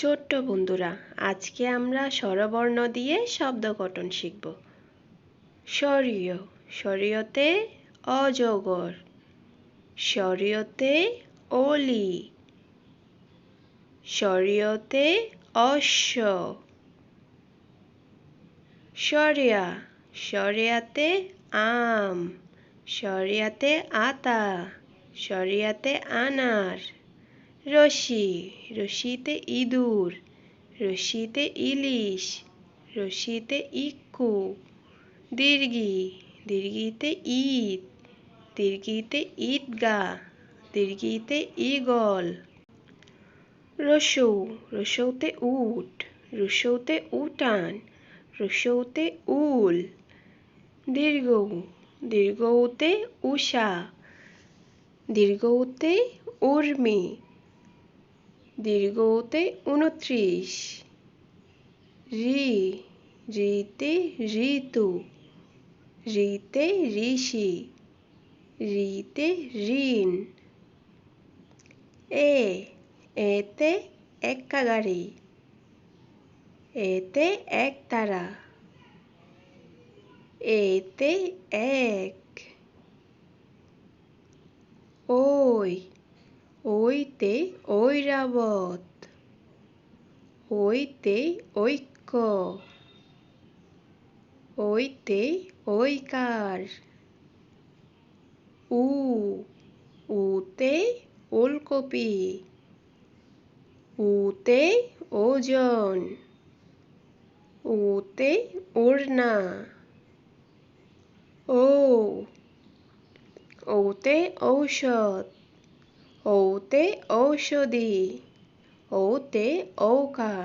ছোট্ট বন্ধুরা, আজকে আমরা স্বরবর্ণ দিয়ে শব্দ গঠন শিখব। শরীয় শরীয়তে অজগর শরীয়তে অলি শরীয়তে অশ্ব শরিয়া শরিয়াতে আম শরিয়াতে আতা শরিয়াতে আনার। রশি, রশিতে ইঁদুর, রশিতে ইলিশ, রশিতে ইক্কু দীর্ঘি দীর্ঘিতে ঈদ দীর্ঘিতে ঈদগা দীর্ঘিতে ঈগল। রসৌ, রসৌতে উট, রসৌতে উটান, রসৌতে উল। দীর্ঘ দীর্ঘতে উষা দীর্ঘতে উর্মি। দীর্ঘতে উনত্রিশ। রি রিতে ঋতু রিতে ঋষি রিতে ঋণ। এ, এতে এক্কা গাড়ি এতে এক তারা এতে এক। ওইতে ঐরাবত ওইতে ঐক্য ওইতে ঐকার উ উতে ওলকপি উতে ওজন উতে ওড়না ও ওতে ঔষধ ওতে ঔষধি ওতে ঔকার